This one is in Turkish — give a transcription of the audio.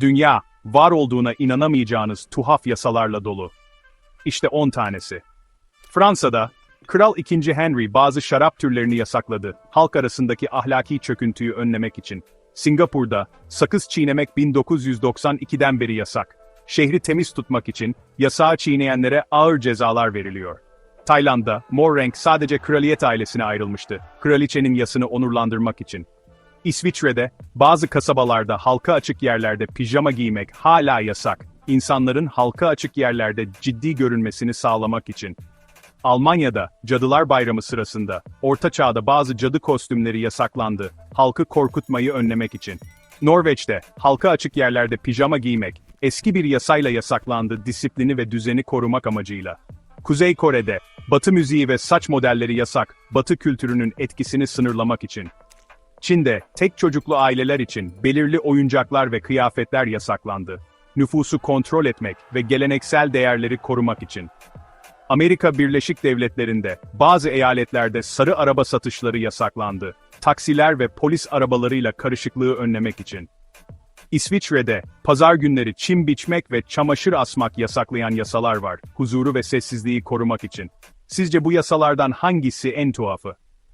Dünya, var olduğuna inanamayacağınız tuhaf yasalarla dolu. İşte 10 tanesi. Fransa'da, Kral II. Henry bazı şarap türlerini yasakladı, halk arasındaki ahlaki çöküntüyü önlemek için. Singapur'da, sakız çiğnemek 1992'den beri yasak. Şehri temiz tutmak için, yasağı çiğneyenlere ağır cezalar veriliyor. Tayland'da, mor renk sadece kraliyet ailesine ayrılmıştı, kraliçenin yasını onurlandırmak için. İsviçre'de, bazı kasabalarda halka açık yerlerde pijama giymek hala yasak, insanların halka açık yerlerde ciddi görünmesini sağlamak için. Almanya'da, Cadılar Bayramı sırasında, Orta Çağ'da bazı cadı kostümleri yasaklandı, halkı korkutmayı önlemek için. Norveç'te, halka açık yerlerde pijama giymek, eski bir yasayla yasaklandı disiplini ve düzeni korumak amacıyla. Kuzey Kore'de, Batı müziği ve saç modelleri yasak, Batı kültürünün etkisini sınırlamak için. Çin'de, tek çocuklu aileler için belirli oyuncaklar ve kıyafetler yasaklandı. Nüfusu kontrol etmek ve geleneksel değerleri korumak için. Amerika Birleşik Devletleri'nde bazı eyaletlerde sarı araba satışları yasaklandı. Taksiler ve polis arabalarıyla karışıklığı önlemek için. İsviçre'de pazar günleri çim biçmek ve çamaşır asmak yasaklayan yasalar var, huzuru ve sessizliği korumak için. Sizce bu yasalardan hangisi en tuhafı?